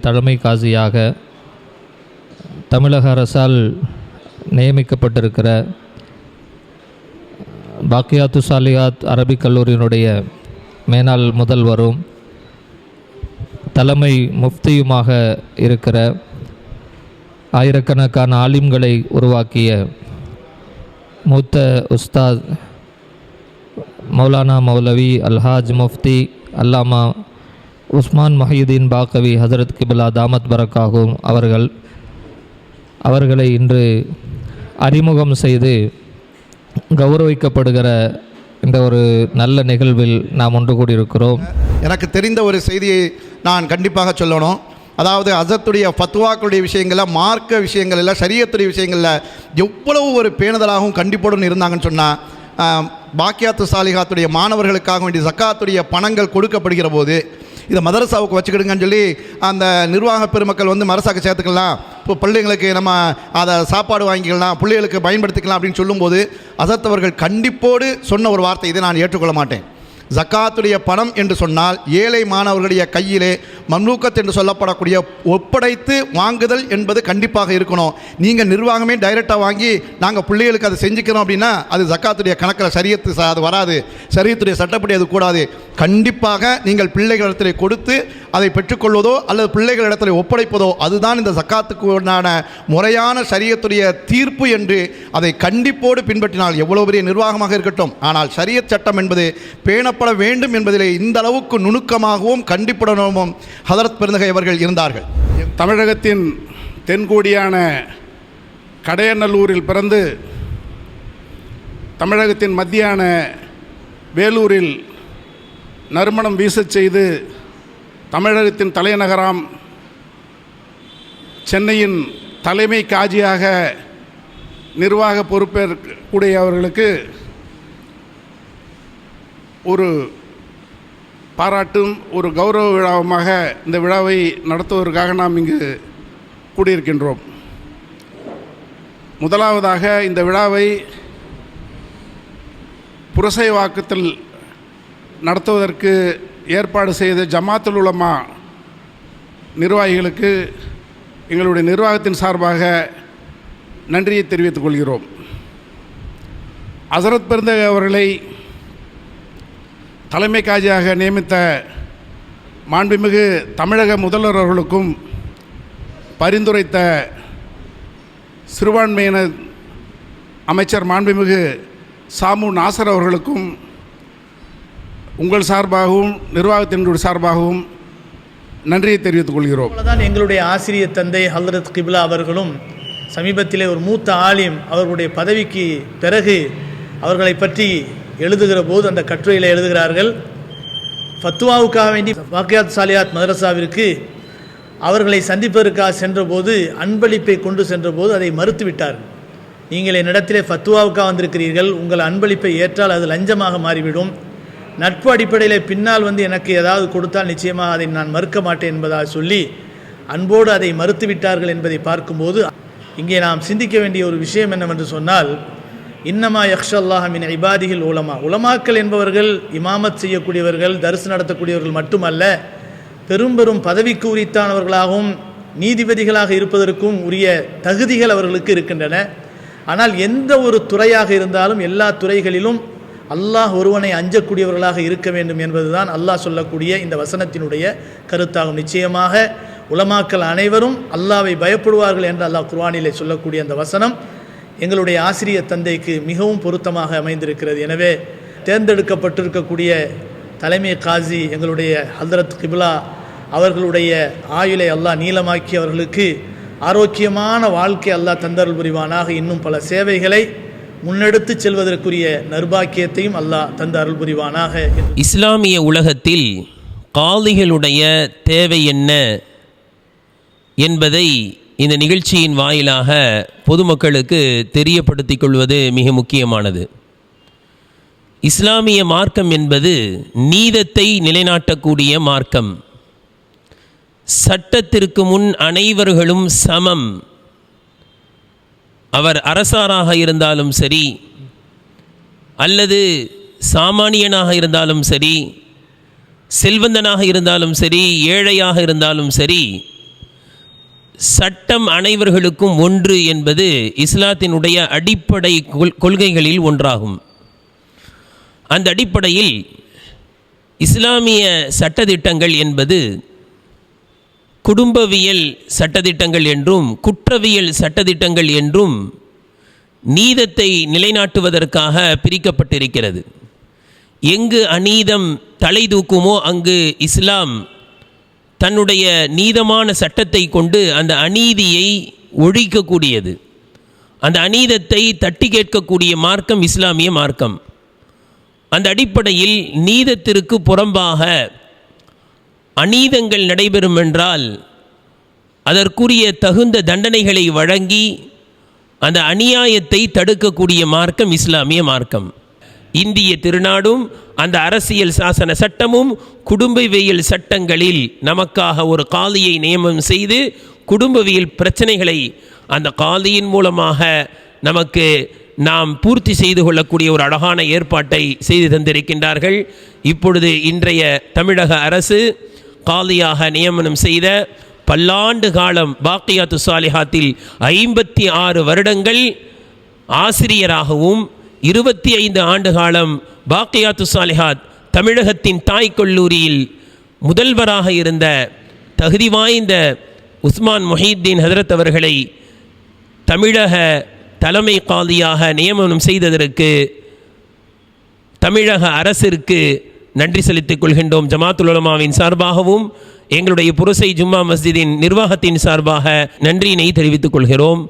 தலைமை காசியாக தமிழக அரசால் நியமிக்கப்பட்டிருக்கிற பாக்கியாத்து சாலியாத் அரபிக் கல்லூரியினுடைய மேனாள் முதல்வரும் தலைமை முஃப்தியுமாக இருக்கிற ஆயிரக்கணக்கான ஆலிம்களை உருவாக்கிய மூத்த உஸ்தாத் மௌலானா மௌலவி அல்ஹாஜ் முஃப்தி அல்லாமா உஸ்மான் மஹியுதீன் பாக்கவி ஹசரத் கிபிலா தாமத் பரக்காகும் அவர்கள் அவர்களை இன்று அறிமுகம் செய்து கௌரவிக்கப்படுகிற இந்த ஒரு நல்ல நிகழ்வில் நாம் ஒன்று கூடியிருக்கிறோம். எனக்கு தெரிந்த ஒரு செய்தியை நான் கண்டிப்பாக சொல்லணும். அதாவது அசத்துடைய ஃபத்வாக்களுடைய விஷயங்களில் மார்க்க விஷயங்களில் சரியத்துடைய விஷயங்களில் எவ்வளவு ஒரு பேணுதலாகவும் கண்டிப்போடும் இருந்தாங்கன்னு சொன்னால் பாக்கியாத்து சாலிகாத்துடைய மாணவர்களுக்காக வேண்டிய ஜக்காத்துடைய பணங்கள் கொடுக்கப்படுகிற போது இதை மதரசாவுக்கு வச்சுக்கிடுங்கன்னு சொல்லி அந்த நிர்வாக பெருமக்கள் வந்து மரசாக்கு சேர்த்துக்கலாம். இப்போ பிள்ளைங்களுக்கு நம்ம அதை சாப்பாடு வாங்கிக்கலாம் பிள்ளைகளுக்கு பயன்படுத்திக்கலாம் அப்படின்னு சொல்லும்போது அசத்தவர்கள் கண்டிப்போடு சொன்ன ஒரு வார்த்தை இதை நான் ஏற்றுக்கொள்ள மாட்டேன். ஜக்காத்துடைய பணம் என்று சொன்னால் ஏழை மாணவர்களுடைய கையிலே மம்லூக்கத் என்று சொல்லப்படக்கூடிய ஒப்படைத்து வாங்குதல் என்பது கண்டிப்பாக இருக்கணும். நீங்கள் நிர்வாகமே டைரெக்டாக வாங்கி நாங்கள் பிள்ளைகளுக்கு அதை செஞ்சுக்கிறோம் அப்படின்னா அது ஜக்காத்துடைய கணக்கில் சரியத்து அது வராது. சரியத்துடைய சட்டப்படி அது கூடாது. கண்டிப்பாக நீங்கள் பிள்ளைகளிடத்தில் கொடுத்து அதை பெற்றுக்கொள்வதோ அல்லது பிள்ளைகளிடத்தில் ஒப்படைப்பதோ அதுதான் இந்த ஜக்காத்துக்கு உண்டான முறையான சரியத்துடைய தீர்ப்பு என்று அதை கண்டிப்போடு பின்பற்றினால் எவ்வளோ பெரிய நிர்வாகமாக இருக்கட்டும். ஆனால் சரிய சட்டம் என்பது பேண பேணப்பட வேண்டும் என்பதிலே இந்த அளவுக்கு நுணுக்கமாகவும் கண்டிப்புடனும் ஹதரத் பெருந்தகை அவர்கள் இருந்தார்கள். தமிழகத்தின் தென்கோடியான கடையநல்லூரில் பிறந்து தமிழகத்தின் மத்தியான வேலூரில் நறுமணம் வீசச் செய்து தமிழகத்தின் தலைநகராம் சென்னையின் தலைமை காஜியாக நிர்வாக பொறுப்பேற்கக்கூடிய அவர்களுக்கு ஒரு பாராட்டும் ஒரு கௌரவ விழாவுமாக இந்த விழாவை நடத்துவதற்காக நாம் இங்கு கூடியிருக்கின்றோம். முதலாவதாக இந்த விழாவை புரசை வாக்கத்தில் நடத்துவதற்கு ஏற்பாடு செய்த ஜமாத்துல் உலமா நிர்வாகிகளுக்கு எங்களுடைய நிர்வாகத்தின் சார்பாக நன்றியை தெரிவித்துக் கொள்கிறோம். அசரத் பெருந்தகை அவர்களை தலைமை காஜியாக நியமித்த மாண்புமிகு தமிழக முதல்வர் அவர்களுக்கும் பரிந்துரைத்த சிறுபான்மையின அமைச்சர் மாண்புமிகு சாமு நாசர் அவர்களுக்கும் உங்கள் சார்பாகவும் நிர்வாகத்தினுடைய சார்பாகவும் நன்றியை தெரிவித்துக் கொள்கிறோம். தான் எங்களுடைய ஆசிரியர் தந்தை ஹல்ரத் கிப்லா அவர்களும் சமீபத்திலே ஒரு மூத்த ஆலிம் அவர்களுடைய பதவிக்கு பிறகு அவர்களை பற்றி எழுதுகிற போது அந்த கட்டுரையில் எழுதுகிறார்கள் ஃபத்துவாவுக்காக வேண்டி வாக்கியாத் சாலியாத் மதரசாவிற்கு அவர்களை சந்திப்பதற்காக சென்றபோது அன்பளிப்பை கொண்டு சென்றபோது அதை மறுத்துவிட்டார் நீங்கள் என்னிடத்திலே ஃபத்துவாவுக்காக வந்திருக்கிறீர்கள் உங்கள் அன்பளிப்பை ஏற்றால் அது லஞ்சமாக மாறிவிடும். நட்பு அடிப்படையில் பின்னால் வந்து எனக்கு ஏதாவது கொடுத்தால் நிச்சயமாக அதை நான் மறுக்க மாட்டேன் என்பதாக சொல்லி அன்போடு அதை மறுத்துவிட்டார்கள் என்பதை பார்க்கும்போது இங்கே நாம் சிந்திக்க வேண்டிய ஒரு விஷயம் என்னவென்று சொன்னால் இன்னமா யக்ஷல்லாஹமின் இபாதிகள் உலமா. உலமாக்கள் என்பவர்கள் இமாமத் செய்யக்கூடியவர்கள் தரிசு நடத்தக்கூடியவர்கள் மட்டுமல்ல பெரும் பெரும் பதவிக்கு உரித்தானவர்களாகவும் நீதிபதிகளாக இருப்பதற்கும் உரிய தகுதிகள் அவர்களுக்கு இருக்கின்றன. ஆனால் எந்த ஒரு துறையாக இருந்தாலும் எல்லா துறைகளிலும் அல்லாஹ் ஒருவனை அஞ்சக்கூடியவர்களாக இருக்க வேண்டும் என்பதுதான் அல்லாஹ் சொல்லக்கூடிய இந்த வசனத்தினுடைய கருத்தாகும். நிச்சயமாக உலமாக்கள் அனைவரும் அல்லாவை பயப்படுவார்கள் என்று அல்லாஹ் குர்வானிலே சொல்லக்கூடிய அந்த வசனம். எங்களுடைய ஆசிரியர் தந்தைக்கு மிகவும் பொருத்தமாக அமைந்திருக்கிறது. எனவே தேர்ந்தெடுக்கப்பட்டிருக்கக்கூடிய தலைமை காசி எங்களுடைய ஹல்ரத் கிபிலா அவர்களுடைய ஆயுளை அல்லாஹ் நீளமாக்கி அவர்களுக்கு ஆரோக்கியமான வாழ்க்கை அல்லாஹ் தந்தருள் புரிவானாக. இன்னும் பல சேவைகளை முன்னெடுத்து செல்வதற்குரிய நர்பாக்கியத்தையும் அல்லாஹ் தந்த அருள் புரிவானாக இஸ்லாமிய உலகத்தில் காலிகளுடைய தேவை என்ன என்பதை இந்த நிகழ்ச்சியின் வாயிலாக பொதுமக்களுக்கு தெரியப்படுத்திக் கொள்வது மிக முக்கியமானது. இஸ்லாமிய மார்க்கம் என்பது நீதத்தை நிலைநாட்டக்கூடிய மார்க்கம். சட்டத்திற்கு முன் அனைவர்களும் சமம். அவர் அரசாராக இருந்தாலும் சரி அல்லது சாமானியனாக இருந்தாலும் சரி செல்வந்தனாக இருந்தாலும் சரி ஏழையாக இருந்தாலும் சரி சட்டம் அனைவர்களுக்கும் ஒன்று என்பது இஸ்லாத்தினுடைய அடிப்படை கொள்- கொள்கைகளில் ஒன்றாகும். அந்த அடிப்படையில் இஸ்லாமிய சட்டதிட்டங்கள் என்பது குடும்பவியல் சட்டதிட்டங்கள் என்றும் குற்றவியல் சட்டதிட்டங்கள் என்றும் நீதத்தை நிலைநாட்டுவதற்காக பிரிக்கப்பட்டிருக்கிறது. எங்கு அநீதம் தலை தூக்குமோ அங்கு இஸ்லாம் தன்னுடைய நீதமான சட்டத்தை கொண்டு அந்த அநீதியை ஒழிக்கக்கூடியது. அந்த அநீதத்தை தட்டி கேட்கக்கூடிய மார்க்கம் இஸ்லாமிய மார்க்கம். அந்த அடிப்படையில் நீதத்திற்கு புறம்பாக அநீதங்கள் நடைபெறும் என்றால் அதற்குரிய தகுந்த தண்டனைகளை வழங்கி அந்த அநியாயத்தை தடுக்கக்கூடிய மார்க்கம் இஸ்லாமிய மார்க்கம். இந்திய திருநாடும் அந்த அரசியல் சாசன சட்டமும் குடும்பவியல் சட்டங்களில் நமக்காக ஒரு காலியை நியமனம் செய்து குடும்பவியல் பிரச்சனைகளை அந்த காலியின் மூலமாக நமக்கு நாம் பூர்த்தி செய்து கொள்ளக்கூடிய ஒரு அழகான ஏற்பாட்டை செய்து தந்திருக்கின்றார்கள். இப்பொழுது இன்றைய தமிழக அரசு காலியாக நியமனம் செய்த பல்லாண்டு காலம் பாக்கியா துசாலிஹாத்தில் ஐம்பத்தி ஆறு வருடங்கள் ஆசிரியராகவும் இருபத்தி ஐந்து ஆண்டு காலம் பாக்கியாத்து சாலிஹாத் தமிழகத்தின் தாய் கல்லூரியில் முதல்வராக இருந்த தகுதி வாய்ந்த உஸ்மான் மொஹீத்தீன் ஹதரத் அவர்களை தமிழக தலைமை காலியாக நியமனம் செய்ததற்கு தமிழக அரசிற்கு நன்றி செலுத்திக் கொள்கின்றோம். ஜமாத்துல் உலமாவின் சார்பாகவும் எங்களுடைய புரசை ஜும்மா மஸ்ஜிதின் நிர்வாகத்தின் சார்பாக நன்றியினை தெரிவித்துக் கொள்கிறோம்.